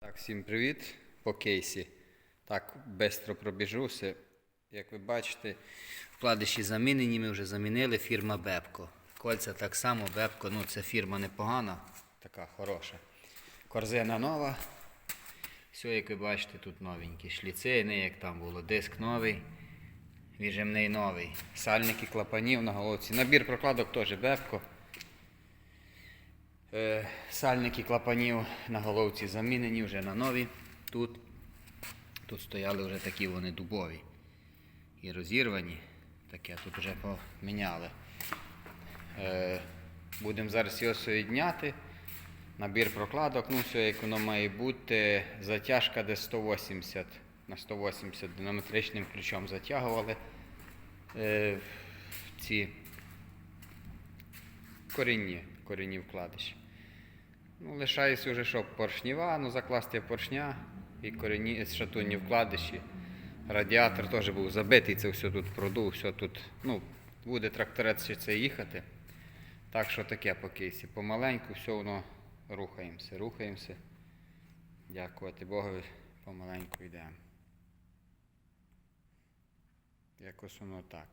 Так, всім привіт по кейсі. Так, швидко пробіжуся. Як ви бачите, вкладиші замінені, ми вже замінили фірма Бепко. Кольця так само, Бепко, ну це фірма непогана, така хороша. Корзина нова. Все, як ви бачите, тут новенькі шліци, не як там було. Диск новий, віджимний новий. Сальники клапанів на головці. Набір прокладок теж Бепко. Е, Сальники клапанів на головці замінені вже на нові. Тут, тут стояли вже такі вони дубові і розірвані. Таке тут вже поміняли. Е, Будемо зараз його соєдняти. Набір прокладок, ну все як воно має бути. Затяжка десь 180 на 180 динаметричним ключом затягували е, ці корінні, корінні вкладиші. Ну, лишається вже що поршніва, ну закласти поршня і корінні шатунні вкладиші. Радіатор теж був забитий, це все тут продув, все тут. Ну, буде тракторець ще це їхати. Так що таке по кейсі. Помаленьку все воно рухаємося, рухаємося. Дякувати Богові, помаленьку йдемо. Якось воно так.